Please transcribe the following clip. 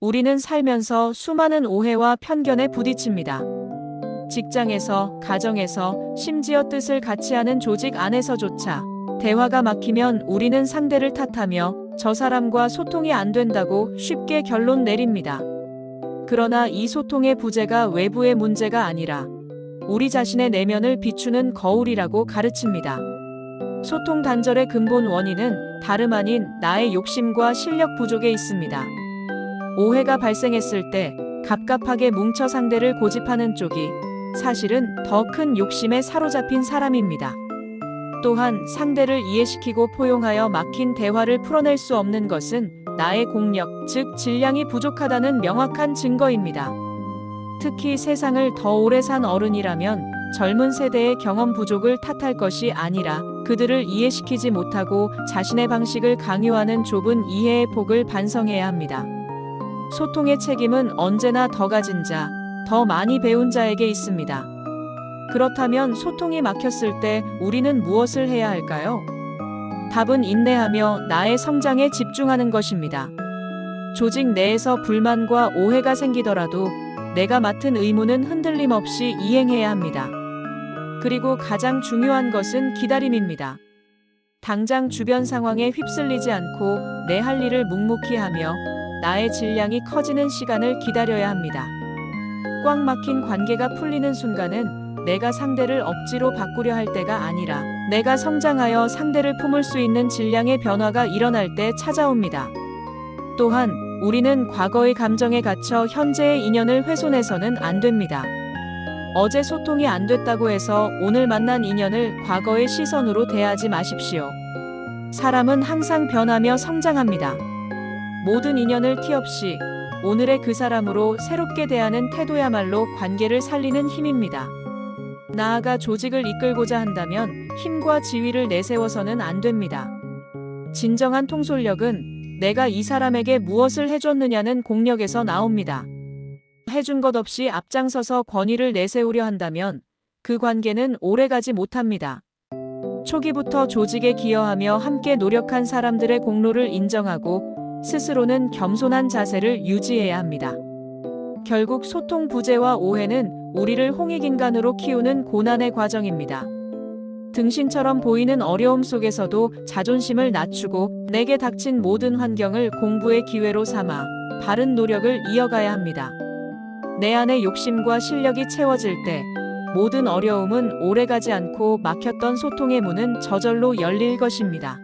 우리는 살면서 수많은 오해와 편견에 부딪힙니다. 직장에서, 가정에서, 심지어 뜻을 같이 하는 조직 안에서조차 대화가 막히면 우리는 상대를 탓하며 저 사람과 소통이 안 된다고 쉽게 결론 내립니다. 그러나 이 소통의 부재가 외부의 문제가 아니라 우리 자신의 내면을 비추는 거울이라고 가르칩니다. 소통 단절의 근본 원인은 다름 아닌 나의 욕심과 실력 부족에 있습니다. 오해가 발생했을 때 갑갑하게 뭉쳐 상대를 고집하는 쪽이 사실은 더 큰 욕심에 사로잡힌 사람입니다. 또한 상대를 이해시키고 포용하여 막힌 대화를 풀어낼 수 없는 것은 나의 공력, 즉 질량이 부족하다는 명확한 증거입니다. 특히 세상을 더 오래 산 어른이라면 젊은 세대의 경험 부족을 탓할 것이 아니라 그들을 이해시키지 못하고 자신의 방식을 강요하는 좁은 이해의 폭을 반성해야 합니다. 소통의 책임은 언제나 더 가진 자, 더 많이 배운 자에게 있습니다. 그렇다면 소통이 막혔을 때 우리는 무엇을 해야 할까요? 답은 인내하며 나의 성장에 집중하는 것입니다. 조직 내에서 불만과 오해가 생기더라도 내가 맡은 의무는 흔들림 없이 이행해야 합니다. 그리고 가장 중요한 것은 기다림입니다. 당장 주변 상황에 휩쓸리지 않고 내 할 일을 묵묵히 하며 나의 질량이 커지는 시간을 기다려야 합니다. 꽉 막힌 관계가 풀리는 순간은 내가 상대를 억지로 바꾸려 할 때가 아니라 내가 성장하여 상대를 품을 수 있는 질량의 변화가 일어날 때 찾아옵니다. 또한 우리는 과거의 감정에 갇혀 현재의 인연을 훼손해서는 안 됩니다. 어제 소통이 안 됐다고 해서 오늘 만난 인연을 과거의 시선으로 대하지 마십시오. 사람은 항상 변하며 성장합니다. 모든 인연을 티 없이 오늘의 그 사람으로 새롭게 대하는 태도야말로 관계를 살리는 힘입니다. 나아가 조직을 이끌고자 한다면 힘과 지위를 내세워서는 안 됩니다. 진정한 통솔력은 내가 이 사람에게 무엇을 해줬느냐는 공력에서 나옵니다. 해준 것 없이 앞장서서 권위를 내세우려 한다면 그 관계는 오래가지 못합니다. 초기부터 조직에 기여하며 함께 노력한 사람들의 공로를 인정하고 스스로는 겸손한 자세를 유지해야 합니다. 결국 소통 부재와 오해는 우리를 홍익인간으로 키우는 고난의 과정입니다. 등신처럼 보이는 어려움 속에서도 자존심을 낮추고 내게 닥친 모든 환경을 공부의 기회로 삼아 바른 노력을 이어가야 합니다. 내 안의 욕심과 실력이 채워질 때 모든 어려움은 오래가지 않고 막혔던 소통의 문은 저절로 열릴 것입니다.